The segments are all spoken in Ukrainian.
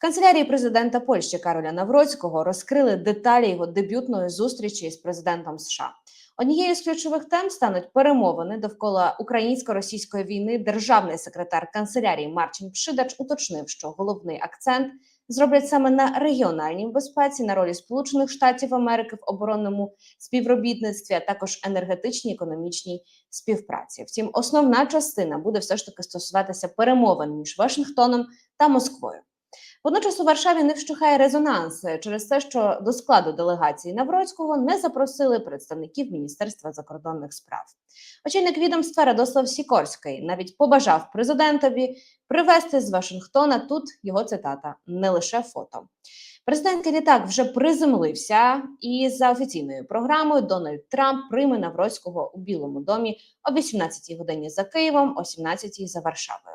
Канцелярії президента Польщі Кароля Навроцького розкрили деталі його дебютної зустрічі з президентом США. Однією з ключових тем стануть перемовини довкола українсько-російської війни. Державний секретар канцелярії Марчин Пшидач уточнив, що головний акцент зроблять саме на регіональній безпеці, на ролі Сполучених Штатів Америки в оборонному співробітництві, а також енергетичній економічній співпраці. Втім, основна частина буде все ж таки стосуватися перемовин між Вашингтоном та Москвою. Водночас у Варшаві не вщухає резонанс через те, що до складу делегації Навроцького не запросили представників Міністерства закордонних справ. Очільник відомства Радослав Сікорський навіть побажав президентові привезти з Вашингтона тут його цитата не лише фото. Президентський літак вже приземлився, і за офіційною програмою Дональд Трамп прийме Навроцького у Білому домі о 18-й годині за Києвом, о 17-й за Варшавою.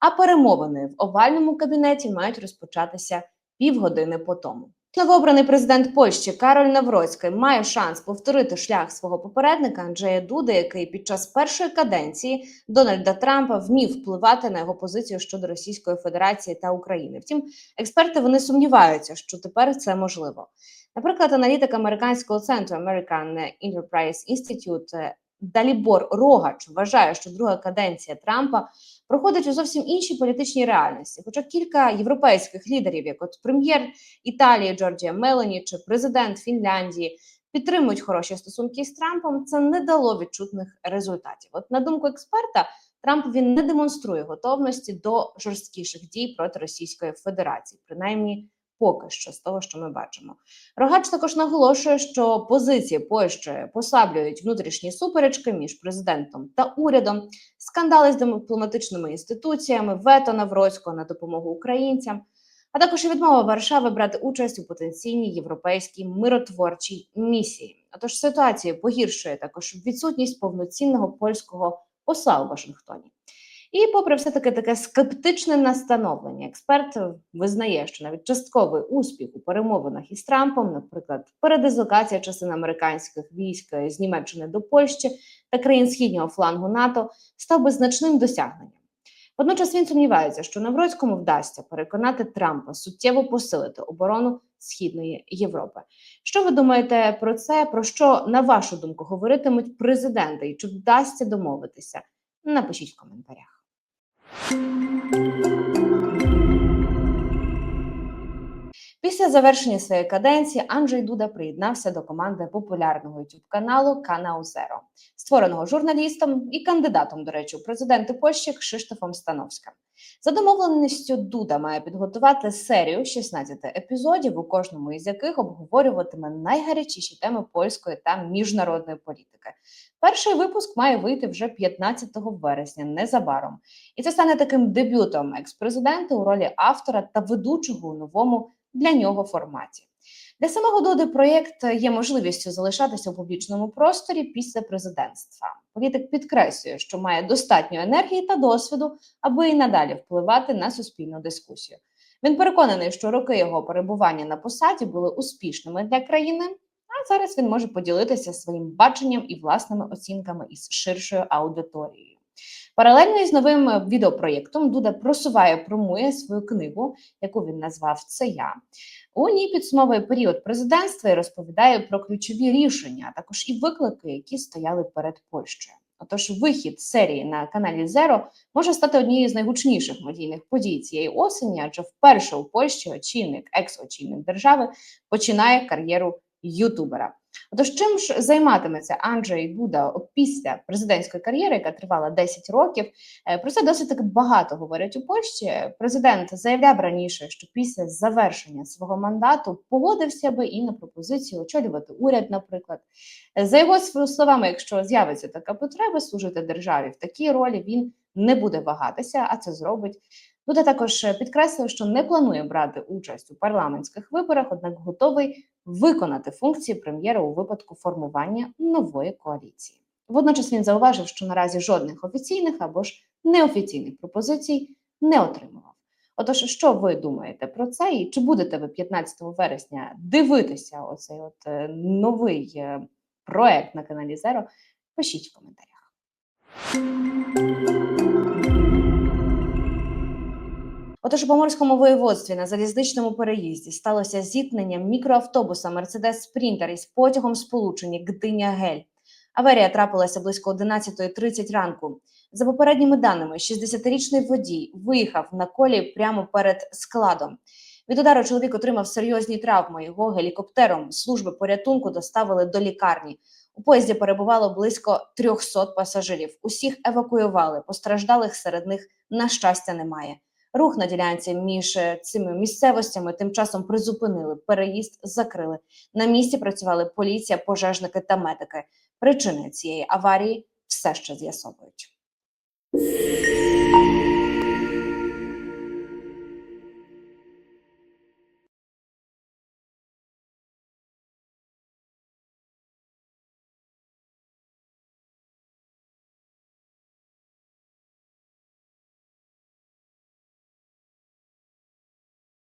А перемовини в овальному кабінеті мають розпочатися півгодини по тому. Новообраний президент Польщі Кароль Навроцький має шанс повторити шлях свого попередника Анджея Дуди, який під час першої каденції Дональда Трампа вмів впливати на його позицію щодо Російської Федерації та України. Втім, експерти вони сумніваються, що тепер це можливо. Наприклад, аналітик американського центру American Enterprise Institute Далібор Рогач вважає, що друга каденція Трампа проходить у зовсім іншій політичній реальності. Хоча кілька європейських лідерів, як от прем'єр Італії Джорджія Мелані чи президент Фінляндії, підтримують хороші стосунки з Трампом, це не дало відчутних результатів. От на думку експерта, Трамп він не демонструє готовності до жорсткіших дій проти Російської Федерації, принаймні поки що з того, що ми бачимо. Рогач також наголошує, що позиції Польщі послаблюють внутрішні суперечки між президентом та урядом, скандали з дипломатичними інституціями, вето Навроцького на допомогу українцям, а також і відмова Варшави брати участь у потенційній європейській миротворчій місії. Отож, ситуацію погіршує також відсутність повноцінного польського посла у Вашингтоні. І, попри все таки таке скептичне настановлення, експерт визнає, що навіть частковий успіх у перемовинах із Трампом, наприклад, передислокація частин американських військ з Німеччини до Польщі та країн східнього флангу НАТО, став би значним досягненням. Водночас він сумнівається, що Навроцькому вдасться переконати Трампа суттєво посилити оборону Східної Європи. Що ви думаєте про це? Про що на вашу думку говоритимуть президенти, і чи вдасться домовитися? Напишіть в коментарях. Thank you. Після завершення своєї каденції Анджей Дуда приєднався до команди популярного youtube каналу Канау Зеро, створеного журналістом і кандидатом, до речі, у президенти Польщі Кшиштофом Становським. За домовленістю Дуда має підготувати серію 16 епізодів, у кожному із яких обговорюватиме найгарячіші теми польської та міжнародної політики. Перший випуск має вийти вже 15 вересня, незабаром, і це стане таким дебютом екс-президента у ролі автора та ведучого у новому для нього форматі. Для самого Доди проєкт є можливістю залишатися у публічному просторі після президентства. Політик підкреслює, що має достатньо енергії та досвіду, аби і надалі впливати на суспільну дискусію. Він переконаний, що роки його перебування на посаді були успішними для країни. А зараз він може поділитися своїм баченням і власними оцінками із ширшою аудиторією. Паралельно із новим відеопроєктом Дуда просуває, промує свою книгу, яку він назвав Це я. У ній підсумовує період президентства і розповідає про ключові рішення, а також і виклики, які стояли перед Польщею. Отож, вихід серії на каналі Зеро може стати однією з найгучніших медійних подій цієї осені, адже вперше у Польщі очільник, екс-очільник держави починає кар'єру ютубера. Отож, чим ж займатиметься Анджей Дуда після президентської кар'єри, яка тривала 10 років? Е, про це досить таки багато говорять у Польщі. Президент заявляв раніше, що після завершення свого мандату погодився би і на пропозицію очолювати уряд, наприклад. За його словами, якщо з'явиться така потреба служити державі в такій ролі, він не буде вагатися, а це зробить. Дуда також підкреслив, що не планує брати участь у парламентських виборах однак готовий виконати функції прем'єра у випадку формування нової коаліції. Водночас він зауважив, що наразі жодних офіційних або ж неофіційних пропозицій не отримував. Отож, що ви думаєте про це? І чи будете ви 15 вересня дивитися оцей от е, новий е, проект на каналі Зеро? Пишіть в коментарях. Отож, у Поморському воєводстві на залізничному переїзді сталося зіткнення мікроавтобуса Мерседес Спрінтер із потягом сполучення Гдиня Гель. Аварія трапилася близько 11.30 ранку. За попередніми даними, 60-річний водій виїхав на колії прямо перед складом. Від удару чоловік отримав серйозні травми. Його гелікоптером служби порятунку доставили до лікарні. У поїзді перебувало близько 300 пасажирів. Усіх евакуювали. Постраждалих серед них, на щастя, немає. Рух на ділянці між е, цими місцевостями тим часом призупинили. Переїзд закрили. На місці працювали поліція, пожежники та медики. Причини цієї аварії все ще з'ясовують.